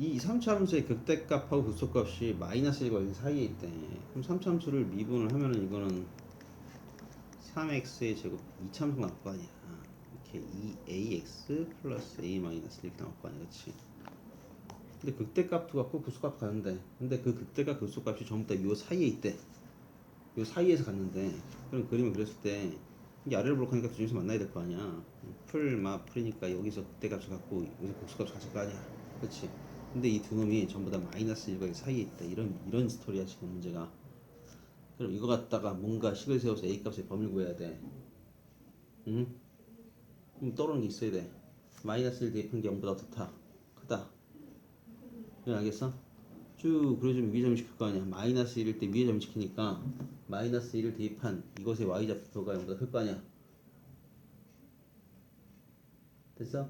이 3차 함수의 극대값하고 극소값이 마이너스 1과 1 사이에 있대. 그럼 3차 함수를 미분을 하면은 이거는 3x의 제곱 2차함수 나올 거 아니야. 이렇게 2ax 플러스 a 마이너스 이렇게 나올 거 아니야. 그렇지? 근데 극대값도 갖고 극소값 가는데 근데 그 극대값 극소값이 전부 다 요 사이에 있대. 요 사이에서 갔는데 그럼 그림을 그렸을 때 이게 아래로 볼까니까 두 중에서 만나야 될 거 아니야. 풀마 풀이니까 여기서 극대값을 갖고 여기서 극소값을 가질 거 아니야. 그렇지? 근데 이 두 놈이 전부 다 마이너스 1과 1 사이에 있다. 이런 이런 스토리야 지금 문제가. 그럼 이거 갖다가 뭔가 식을 세워서 a 값의 범위를 구해야 돼. 응? 그럼 떠오르는 게 있어야 돼. 마이너스 1 대입한 게 0보다 좋다. 크다. 네, 알겠어? 쭉 그려주면 위에 점시킬 거 아니야. 마이너스 1일 때 위에 점시키니까 마이너스 1을 대입한 이것의 y 좌표가 0보다 클 거 아니야. 됐어?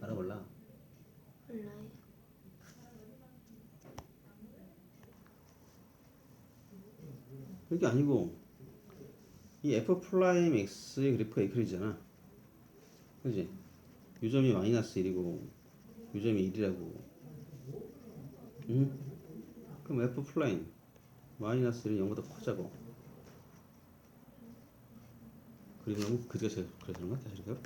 알아볼라. 몰라요. 그게 아니고 이 f 프라임 x의 그래프가 이 그리잖아. 그지? 요점이 마이너스 1이고 요점이 1이라고. 응? 그럼 f 프라임 마이너스 1은 0보다 커자고. 그리고 그게 제일 그래서 그런가? 다시 할까요?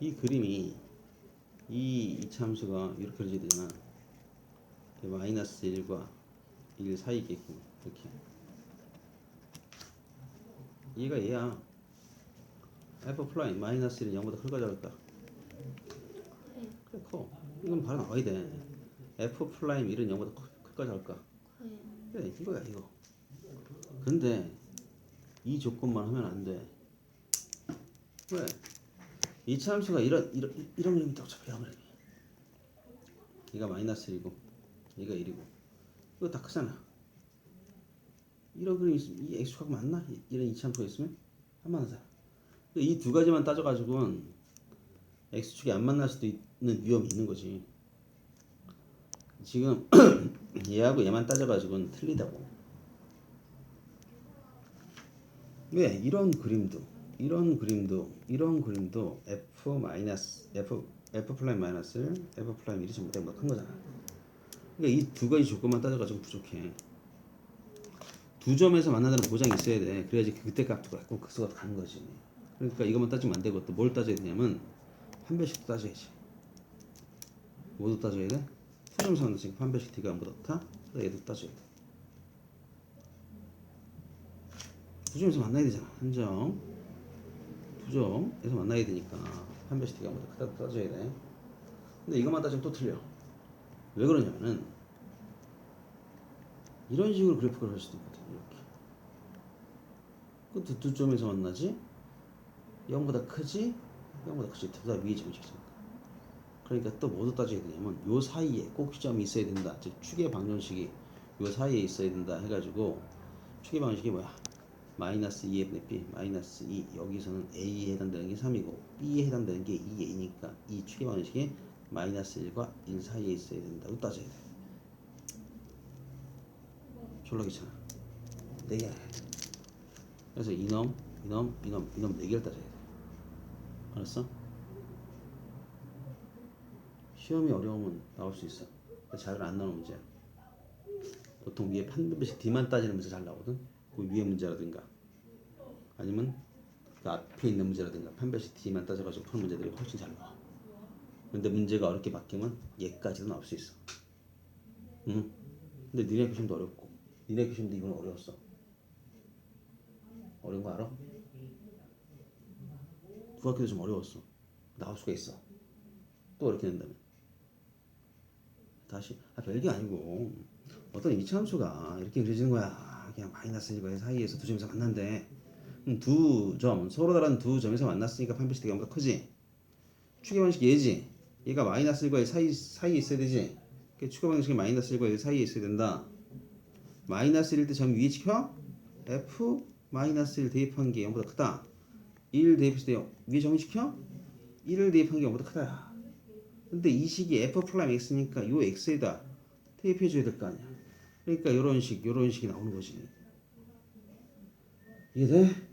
이 그림이 이 이차함수가 이렇게 그려져야 되잖아. 이렇게 마이너스 1과 1 사이겠고 이렇게. 얘가 얘야. F 플라임 마이너스 1은 0보다 클까 작을까. 그래 커. 이건 바로 나와야 돼. F 플라임 1은 0보다 클까 작을까. 그래 이거야 이거. 근데 이 조건만 하면 안돼. 왜? 이 차함수가 이런 이런 이런 그림이 딱 잡혀 얘가 마이너스 1이고 얘가 1이고. 이거 다 크잖아. 이런 그림이 있으면 이 x축하고 맞나? 이- 이런 이차함수가 있으면? 안 만나잖아. 이두 가지만 따져가지고는 x축이 안 만날 수도 있는 위험이 있는 거지. 지금 얘하고 얘만 따져가지고는 틀리다고. 왜? 이런 그림도 이런 그림도 이런 그림도 f 마이너스 f f 플라임 마이너스 1, f 플라임 1이 전부 다큰 거잖아. 그러니까 이 두 가지 조건만 따져가지고 부족해. 두 점에서 만나다는 보장이 있어야 돼. 그래야지 그때 값도 갖고 극소가 가는 거지. 그러니까 이것만 따지면 안 되고 또 뭘 따져야 되냐면 판별식도 따져야지. 뭐도 따져야 돼? 두 점에서 만났으니까 판별식 D가 0보다 좋다. 그래서 얘도 따져야 돼. 두 점에서 만나야 되잖아. 한 점. 두 점에서 만나야 되니까 판별식 D가 0보다 크다 따져야 돼. 근데 이것만 따지면 또 틀려. 왜 그러냐면은 이런 식으로 그래프를 할 수도 있거든. 이렇게. 그두 두 점에서 만나지? 0보다 크지? 0보다 크지? 둘 다 위에 점식이잖아. 그러니까 또 뭐도 따져야 되냐면 요 사이에 꼭 시점이 있어야 된다. 즉 축의 방정식이 요 사이에 있어야 된다 해가지고 축의 방정식이 뭐야? 마이너스 2의 b 마이너스 2 여기서는 a에 해당되는 게 3이고 b에 해당되는 게 2a니까 이 축의 방정식이 마이너스 1과 1 사이에 있어야 된다고 따져야 돼. 졸라 귀찮아. 네 개. 그래서 이놈, 이놈, 이놈, 이놈 네 개를 따져야 돼. 알았어? 시험이 어려우면 나올 수 있어. 잘안 나오는 문제야. 보통 위에 판별식 D만 따지는 문제 잘 나오거든. 그 위에 문제라든가 아니면 그 앞에 있는 문제라든가 판별식 D만 따져가지고 푸는 문제들이 훨씬 잘 나와. 근데 문제가 어렵게 바뀌면 얘까지도 나올 수 있어. 응. 근데 니네 교심도 어렵고 니네 교심도 이건 어려웠어. 어려운 거 알아? 중학교도 좀 어려웠어. 나올 수가 있어. 또 어렵게 된다면. 다시 아 별게 아니고 어떤 이차함수가 이렇게 그려지는 거야. 그냥 마이너스 1과 사이에서 두 점에서 만난대. 두 점, 서로 다른 두 점에서 만났으니까 판별식 대가 뭔가 크지. 축의 방식 얘지. 얘가 마이너스 1과 1 사이, 사이에 있어야 되지. 그 축의 방식이 마이너스 1과 1 사이에 있어야 된다. 마이너스 1일 때 점 위에 지켜? f 마이너스 1 대입한 게 0보다 크다. 1 대입했을 때 위에 점을 지켜? 1을 대입한 게 0보다 크다. 근데 이 식이 f 프라임 x니까 요 x에다 대입해 줘야 될 거 아니야. 그러니까 요런 식, 요런 식이 나오는 거지. 이해돼?